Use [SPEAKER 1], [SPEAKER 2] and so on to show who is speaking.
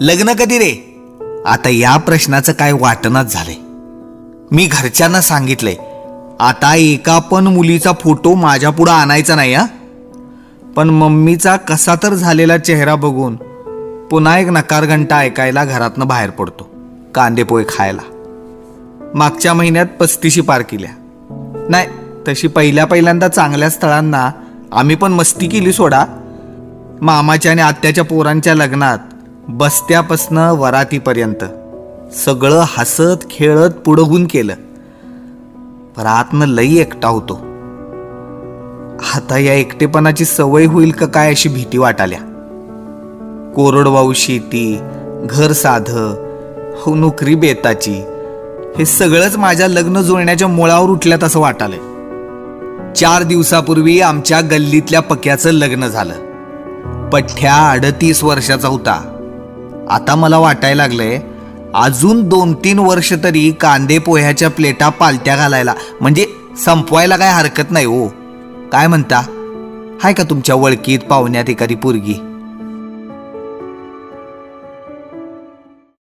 [SPEAKER 1] लग्न कधी रे? आता या प्रश्नाचं काय वाटणच झालंय. मी घरच्यांना सांगितलंय आता एका पण मुलीचा फोटो माझ्या पुढं आणायचा नाही हा? पण मम्मीचा कसा तर झालेला चेहरा बघून पुन्हा एक नकार घंटा ऐकायला घरातनं बाहेर पडतो कांदेपोहे खायला. मागच्या महिन्यात पस्तीशी पार केल्या. नाही तशी पहिल्या पहिल्यांदा चांगल्या स्थळांना आम्ही पण मस्ती केली सोडा. मामाच्या आणि आत्याच्या पोरांच्या लग्नात बस्त्यापासनं वरातीपर्यंत. सगळं हसत खेळत पुढं केलं. पण आतनं लई एकटा होतो. आता या एकटेपणाची सवय होईल का काय अशी भीती वाटाल्या. कोरडवाऊ शेती घर साधं हो नोकरी बेताची हे सगळंच माझ्या लग्न जुळण्याच्या मुळावर उठल्यात असं वाटालंय. चार दिवसापूर्वी आमच्या गल्लीतल्या पक्याचं लग्न झालं. पठ्ठ्या अडतीस वर्षाचा होता. आता मला वाटायला लागलंय अजून दोन तीन वर्ष तरी कांदे पोह्याच्या प्लेटा पालत्या घालायला म्हणजे संपवायला काय हरकत नाही हो. काय म्हणता? हाय का तुमच्या वळकीत पाहुण्यात एखादी पोरगी?